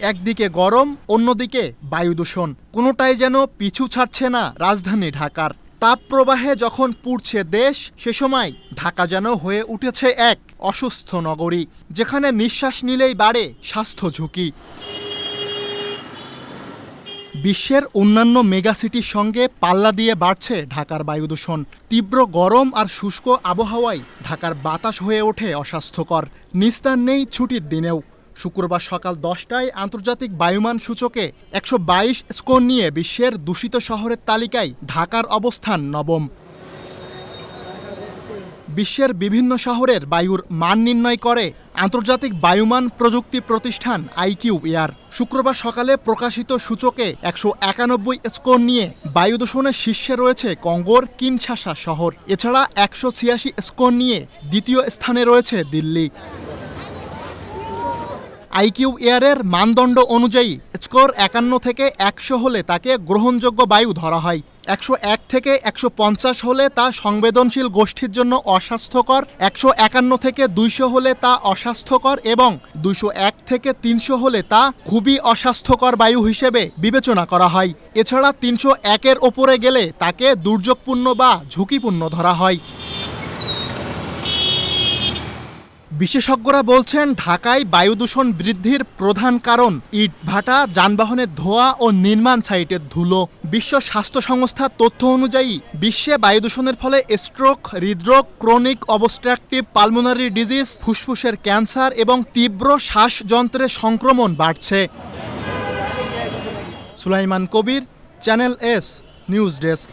একদিকে গরম, অন্যদিকে বায়ু দূষণ। কোনোটাই যেন পিছু ছাড়ছে না রাজধানী ঢাকার। তাপপ্রবাহে যখন পুড়ছে দেশ, সে সময় ঢাকা যেন হয়ে উঠেছে এক অসুস্থ নগরী, যেখানে নিঃশ্বাস নিলেই বাড়ে স্বাস্থ্য ঝুঁকি। বিশ্বের অন্যান্য মেগাসিটির সঙ্গে পাল্লা দিয়ে বাড়ছে ঢাকার বায়ু দূষণ। তীব্র গরম আর শুষ্ক আবহাওয়ায় ঢাকার বাতাস হয়ে ওঠে অস্বাস্থ্যকর। নিস্তার নেই ছুটির দিনেও। শুক্রবার সকাল দশটায় আন্তর্জাতিক বায়ুমান সূচকে একশো বাইশ স্কোর নিয়ে বিশ্বের দূষিত শহরের তালিকায় ঢাকার অবস্থান নবম। বিশ্বের বিভিন্ন শহরের বায়ুর মান নির্ণয় করে আন্তর্জাতিক বায়ুমান প্রযুক্তি প্রতিষ্ঠান আইকিউ এয়ার শুক্রবার সকালে প্রকাশিত সূচকে একশো একানব্বই স্কোর নিয়ে বায়ু দূষণের শীর্ষে রয়েছে কঙ্গোর কিনশাসা শহর। এছাড়া একশো ছিয়াশি স্কোর নিয়ে দ্বিতীয় স্থানে রয়েছে দিল্লি। আইকিউ এয়ারের মানদণ্ড অনুযায়ী স্কোর একান্ন থেকে একশো হলে তাকে গ্রহণযোগ্য বায়ু ধরা হয়। একশো এক থেকে একশো পঞ্চাশ হলে তা সংবেদনশীল গোষ্ঠীর জন্য অস্বাস্থ্যকর, একশো একান্ন থেকে দুইশো হলে তা অস্বাস্থ্যকর এবং দুইশো এক থেকে তিনশো হলে তা খুবই অস্বাস্থ্যকর বায়ু হিসেবে বিবেচনা করা হয়। এছাড়া তিনশো একের ওপরে গেলে তাকে দুর্যোগপূর্ণ বা ঝুঁকিপূর্ণ ধরা হয়। বিশেষজ্ঞরা বলছেন, ঢাকায় বায়ু দূষণ বৃদ্ধির প্রধান কারণ ইট ভাটা যানবাহনের ধোঁয়া ও নির্মাণ সাইটের ধুলো। বিশ্ব স্বাস্থ্য সংস্থার তথ্য অনুযায়ী, বিশ্বে বায়ু দূষণের ফলে স্ট্রোক, হৃদরোগ, ক্রনিক অবস্ট্রাকটিভ পালমোনারি ডিজিজ, ফুসফুসের ক্যান্সার এবং তীব্র শ্বাসযন্ত্রের সংক্রমণ বাড়ছে। Sulaiman Kabir, channel S, news desk.